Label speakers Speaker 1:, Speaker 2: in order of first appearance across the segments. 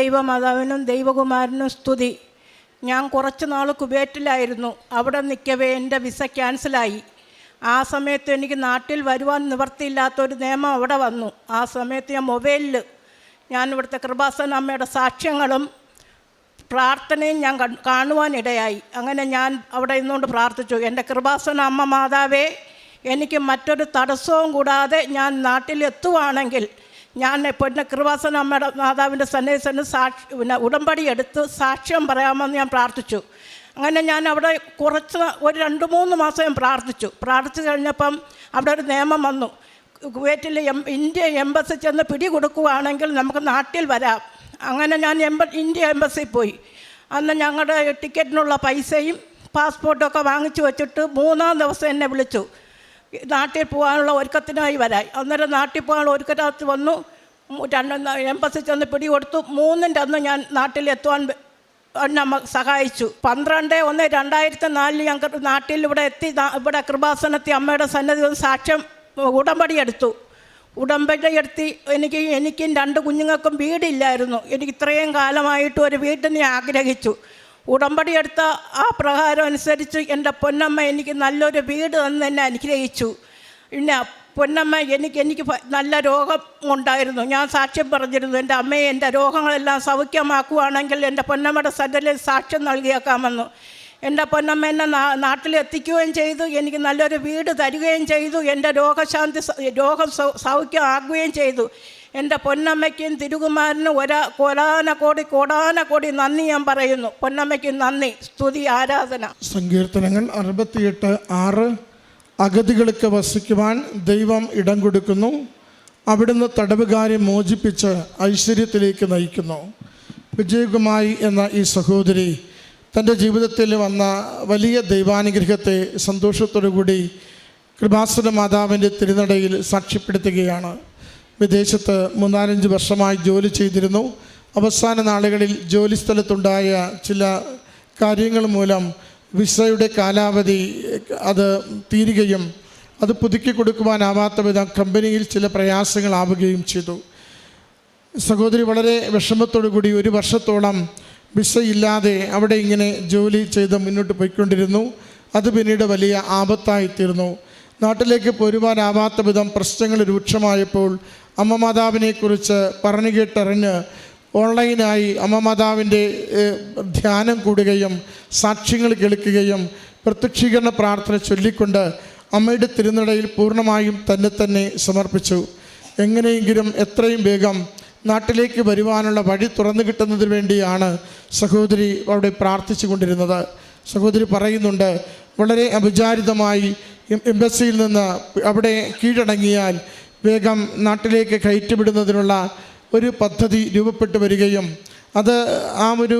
Speaker 1: ദൈവമാതാവിനും ദൈവകുമാരനും സ്തുതി. ഞാൻ കുറച്ച് നാൾ കുബേറ്റിലായിരുന്നു അവിടെ നിൽക്കവേ എന്റെ വിസ ക്യാൻസലായി. ആ സമയത്ത് എനിക്ക് നാട്ടിൽ വരുവാൻ നിവർത്തിയില്ലാത്തൊരു നിയമം അവിടെ വന്നു. ആ സമയത്ത് ഞാൻ മൊബൈലിൽ ഞാൻ ഇവിടുത്തെ കൃപാസന അമ്മയുടെ സാക്ഷ്യങ്ങളും പ്രാർത്ഥനയും ഞാൻ കാണുവാനിടയായി. അങ്ങനെ ഞാൻ അവിടെ നിന്നുകൊണ്ട് പ്രാർത്ഥിച്ചു. എന്റെ കൃപാസന അമ്മ മാതാവേ എനിക്ക് മറ്റൊരു തടസ്സവും കൂടാതെ ഞാൻ നാട്ടിൽ നാട്ടിലെത്തുവാണെങ്കിൽ ഞാൻ പിന്നെ കൃപാസന അമ്മയുടെ മാതാവിന്റെ സന്നിധി സാക്ഷി പിന്നെ ഉടമ്പടി എടുത്ത് സാക്ഷ്യം പറയാമെന്ന് ഞാൻ പ്രാർത്ഥിച്ചു. അങ്ങനെ ഞാൻ അവിടെ കുറച്ച് ഒരു രണ്ട് മൂന്ന് മാസം ഞാൻ പ്രാർത്ഥിച്ചു. പ്രാർത്ഥിച്ചു കഴിഞ്ഞപ്പം അവിടെ ഒരു നിയമം വന്നു. കുവൈറ്റിൽ എം ഇന്ത്യ എംബസി ചെന്ന് പിടി കൊടുക്കുകയാണെങ്കിൽ നമുക്ക് നാട്ടിൽ വരാം. അങ്ങനെ ഞാൻ എംബ ഇന്ത്യ എംബസിയിൽ പോയി. അന്ന് ഞങ്ങളുടെ ടിക്കറ്റിനുള്ള പൈസയും പാസ്പോർട്ടൊക്കെ വാങ്ങിച്ചു വെച്ചിട്ട് മൂന്നാം ദിവസം എന്നെ വിളിച്ചു. നാട്ടിൽ പോകാനുള്ള ഒരുക്കത്തിനായി വരാൻ അന്നേരം നാട്ടിൽ പോകാനുള്ള ഒരുക്കത്തിനകത്ത് വന്നു. രണ്ട് എംബസി ചെന്ന് പിടികൊടുത്തു. മൂന്നിന്റെ അന്ന് ഞാൻ നാട്ടിൽ എത്തുവാൻ നമ്മ സഹായിച്ചു. പന്ത്രണ്ട് ഒന്ന് രണ്ടായിരത്തി നാലിൽ ഞങ്ങൾ നാട്ടിൽ ഇവിടെ എത്തി ഇവിടെ കൃപാസനത്തി അമ്മയുടെ സന്നദ്ധി സാക്ഷ്യം ഉടമ്പടി എടുത്തു. ഉടമ്പടി എടുത്തി എനിക്ക് എനിക്കും രണ്ട് കുഞ്ഞുങ്ങൾക്കും വീടില്ലായിരുന്നു. എനിക്ക് ഇത്രയും കാലമായിട്ട് ഒരു വീടിനെ ആഗ്രഹിച്ചു. ഉടമ്പടി എടുത്ത ആ പ്രകാരം അനുസരിച്ച് എന്റെ പൊന്നമ്മ എനിക്ക് നല്ലൊരു വീട് തന്ന് എന്നെ അനുഗ്രഹിച്ചു. പിന്നെ പൊന്നമ്മ എനിക്ക് എനിക്ക് നല്ല രോഗം ഉണ്ടായിരുന്നു. ഞാൻ സാക്ഷ്യം പറഞ്ഞിരുന്നു എന്റെ അമ്മയെ എന്റെ രോഗങ്ങളെല്ലാം സൗഖ്യമാക്കുകയാണെങ്കിൽ എന്റെ പൊന്നമ്മയുടെ സെന്ററിൽ സാക്ഷ്യം നൽകിയേക്കാമെന്നു. എന്റെ പൊന്നമ്മ എന്നെ നാട്ടിലെത്തിക്കുകയും ചെയ്തു എനിക്ക് നല്ലൊരു വീട് തരികയും ചെയ്തു എന്റെ രോഗശാന്തി രോഗം സൗഖ്യമാകുകയും ചെയ്തു. എന്റെ പൊന്നമ്മയ്ക്കും തിരുകുമാരനും ഒരാ കൊലാന കോടി കോടാന കോടി നന്ദി ഞാൻ പറയുന്നു. പൊന്നമ്മയ്ക്കും നന്ദി. സ്തുതി ആരാധന.
Speaker 2: സങ്കീർത്തനങ്ങൾ അറുപത്തിയെട്ട് ആറ്. അഗതികൾക്ക് വസിക്കുവാൻ ദൈവം ഇടം കൊടുക്കുന്നു. അവിടുന്ന് തടവുകാരെ മോചിപ്പിച്ച് ഐശ്വര്യത്തിലേക്ക് നയിക്കുന്നു. വിജയകുമായി എന്ന ഈ സഹോദരി തന്റെ ജീവിതത്തിൽ വന്ന വലിയ ദൈവാനുഗ്രഹത്തെ സന്തോഷത്തോടു കൂടി കൃപാസുര മാതാവിന്റെ തിരുനടയിൽ സാക്ഷ്യപ്പെടുത്തുകയാണ്. വിദേശത്ത് മൂന്നാലഞ്ച് വർഷമായി ജോലി ചെയ്തിരുന്നു. അവസാന നാളുകളിൽ ജോലി സ്ഥലത്തുണ്ടായ ചില കാര്യങ്ങൾ മൂലം വിസയുടെ കാലാവധി അത് തീരുകയും അത് പുതുക്കി കൊടുക്കുവാനാവാത്ത വിധം കമ്പനിയിൽ ചില പ്രയാസങ്ങളാവുകയും ചെയ്തു. സഹോദരി വളരെ കൂടി ഒരു വർഷത്തോളം വിസയില്ലാതെ അവിടെ ഇങ്ങനെ ജോലി ചെയ്ത് മുന്നോട്ട് പോയിക്കൊണ്ടിരുന്നു. അത് പിന്നീട് വലിയ ആപത്തായി തീർന്നു. നാട്ടിലേക്ക് പോരുവാനാവാത്ത വിധം പ്രശ്നങ്ങൾ രൂക്ഷമായപ്പോൾ അമ്മ മാതാവിനെക്കുറിച്ച് പറഞ്ഞു കേട്ടറിഞ്ഞ് ഓൺലൈനായി അമ്മ മാതാവിന്റെ ധ്യാനം കൂടുകയും സാക്ഷ്യങ്ങൾ കേൾക്കുകയും പ്രത്യക്ഷീകരണ പ്രാർത്ഥന ചൊല്ലിക്കൊണ്ട് അമ്മയുടെ തിരുനടയിൽ പൂർണമായും തന്നെ തന്നെ സമർപ്പിച്ചു. എങ്ങനെയെങ്കിലും എത്രയും വേഗം നാട്ടിലേക്ക് വരുവാനുള്ള വഴി തുറന്നു കിട്ടുന്നതിന് വേണ്ടിയാണ് സഹോദരി അവിടെ പ്രാർത്ഥിച്ചു കൊണ്ടിരുന്നത് സഹോദരി പറയുന്നുണ്ട് വളരെ അവിചാരിതമായി എം- എംബസിയിൽ നിന്ന് അവിടെ കീഴടങ്ങിയാൽ വേഗം നാട്ടിലേക്ക് കയറ്റിവിടുന്നതിനുള്ള ഒരു പദ്ധതി രൂപപ്പെട്ടു വരികയും അത് ആ ഒരു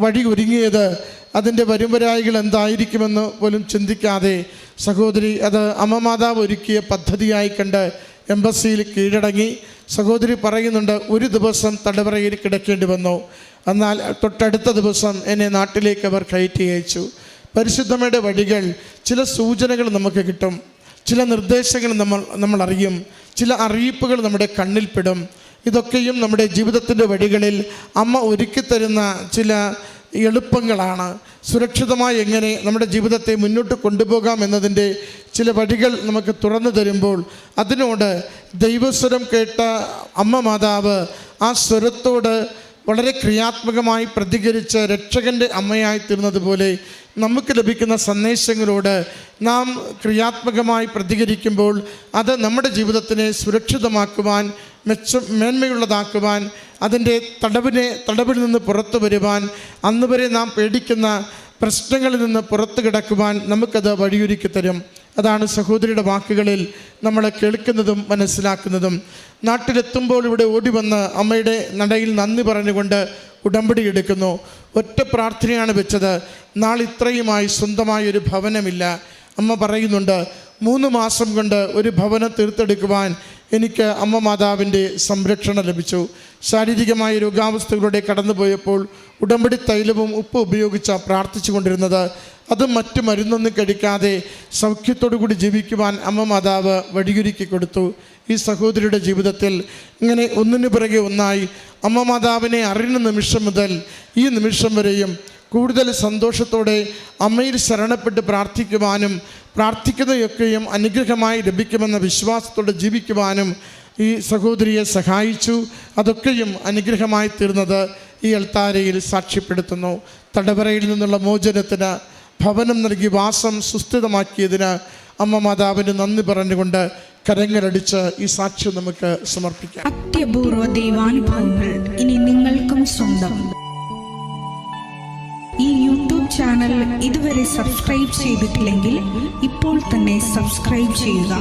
Speaker 2: വഴി ഒരുങ്ങിയത് അതിന്റെ വരുംവരായികൾ എന്തായിരിക്കുമെന്ന് പോലും ചിന്തിക്കാതെ സഹോദരി അത് അമ്മമാതാവ് ഒരുക്കിയ പദ്ധതിയായി കണ്ട് എംബസിയിൽ കീഴടങ്ങി. സഹോദരി പറയുന്നുണ്ട് ഒരു ദിവസം തടവറയിൽ കിടക്കേണ്ടി വന്നു. എന്നാൽ തൊട്ടടുത്ത ദിവസം എന്നെ നാട്ടിലേക്ക് അവർ കയറ്റി അയച്ചു. പരിശുദ്ധമയുടെ വഴികൾ ചില സൂചനകൾ നമുക്ക് കിട്ടും. ചില നിർദ്ദേശങ്ങൾ നമ്മൾ നമ്മൾ അറിയും. ചില അറിയിപ്പുകൾ നമ്മുടെ കണ്ണിൽപ്പെടും ഇതൊക്കെയും നമ്മുടെ ജീവിതത്തിന്റെ വഴികളിൽ അമ്മ ഒരുക്കിത്തരുന്ന ചില എളുപ്പങ്ങളാണ്. സുരക്ഷിതമായി എങ്ങനെ നമ്മുടെ ജീവിതത്തെ മുന്നോട്ട് കൊണ്ടുപോകാം എന്നതിന്റെ ചില വഴികൾ നമുക്ക് തുറന്നു തരുമ്പോൾ അതിനോട് ദൈവസ്വരം കേട്ട അമ്മ മാതാവ് ആ സ്വരത്തോട് വളരെ ക്രിയാത്മകമായി പ്രതികരിച്ച് രക്ഷകന്റെ അമ്മയായി തീർന്നതുപോലെ നമുക്ക് ലഭിക്കുന്ന സന്ദേശങ്ങളോട് നാം ക്രിയാത്മകമായി പ്രതികരിക്കുമ്പോൾ അത് നമ്മുടെ ജീവിതത്തിനെ സുരക്ഷിതമാക്കുവാൻ മെച്ച മേന്മയുള്ളതാക്കുവാൻ അതിന്റെ തടവിനെ തടവിൽ നിന്ന് പുറത്തു വരുവാൻ അന്നുവരെ നാം പേടിക്കുന്ന പ്രശ്നങ്ങളിൽ നിന്ന് പുറത്തു കിടക്കുവാൻ നമുക്കത് വഴിയൊരുക്കി തരും. അതാണ് സഹോദരിയുടെ വാക്കുകളിൽ നമ്മൾ കേൾക്കുന്നതും മനസ്സിലാക്കുന്നതും. നാട്ടിലെത്തുമ്പോൾ ഇവിടെ ഓടി വന്ന് അമ്മയുടെ നടയിൽ നന്ദി പറഞ്ഞുകൊണ്ട് ഉടമ്പടി എടുക്കുന്നു. ഒറ്റ പ്രാർത്ഥനയാണ് വെച്ചത്. നാളിത്രയുമായി സ്വന്തമായ ഒരു ഭവനമില്ല. അമ്മ പറയുന്നുണ്ട് മൂന്ന് മാസം കൊണ്ട് ഒരു ഭവനം തീർത്തെടുക്കുവാൻ എനിക്ക് അമ്മ മാതാവിന്റെ സംരക്ഷണം ലഭിച്ചു. ശാരീരികമായ രോഗാവസ്ഥകളുടെ കടന്നുപോയപ്പോൾ ഉടമ്പടി തൈലവും ഉപ്പ് ഉപയോഗിച്ച പ്രാർത്ഥിച്ചു കൊണ്ടിരുന്നത് അത് മറ്റ് മരുന്നൊന്നും കഴിക്കാതെ സൗഖ്യത്തോടു കൂടി ജീവിക്കുവാൻ അമ്മ മാതാവ് വഴിയൊരുക്കി കൊടുത്തു. ഈ സഹോദരിയുടെ ജീവിതത്തിൽ ഇങ്ങനെ ഒന്നിനു പിറകെ ഒന്നായി അമ്മ മാതാവിനെ അറിയുന്ന നിമിഷം മുതൽ ഈ നിമിഷം വരെയും കൂടുതൽ സന്തോഷത്തോടെ അമ്മയിൽ ശരണപ്പെട്ട് പ്രാർത്ഥിക്കുവാനും പ്രാർത്ഥിക്കുന്നതൊക്കെയും അനുഗ്രഹമായി ലഭിക്കുമെന്ന വിശ്വാസത്തോടെ ജീവിക്കുവാനും ഈ സഹോദരിയെ സഹായിച്ചു. അതൊക്കെയും അനുഗ്രഹമായി തീർന്നത് ഈ അൾത്താരയിൽ സാക്ഷ്യപ്പെടുത്തുന്നു. തടവറയിൽ നിന്നുള്ള മോചനത്തിന് ഭവനം നൽകി വാസം സുസ്ഥിതമാക്കിയതിന് അമ്മ മാതാവിന് നന്ദി പറഞ്ഞുകൊണ്ട് കരങ്ങളടിച്ച് ഈ സാക്ഷ്യം നമുക്ക് സമർപ്പിക്കാം.
Speaker 3: അത്യപൂർവ ദൈവാനുഭവങ്ങൾ ഇനി നിങ്ങൾക്കും സ്വന്തം. ഈ യൂട്യൂബ് ചാനൽ ഇതുവരെ സബ്സ്ക്രൈബ് ചെയ്തിട്ടില്ലെങ്കിൽ ഇപ്പോൾ തന്നെ സബ്സ്ക്രൈബ് ചെയ്യുക.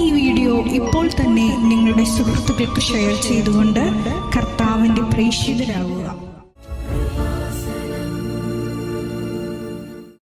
Speaker 3: ഈ വീഡിയോ ഇപ്പോൾ തന്നെ നിങ്ങളുടെ സുഹൃത്തുക്കൾക്ക് ഷെയർ ചെയ്തുകൊണ്ട് കർത്താവിന്റെ പ്രേക്ഷിതരാകുക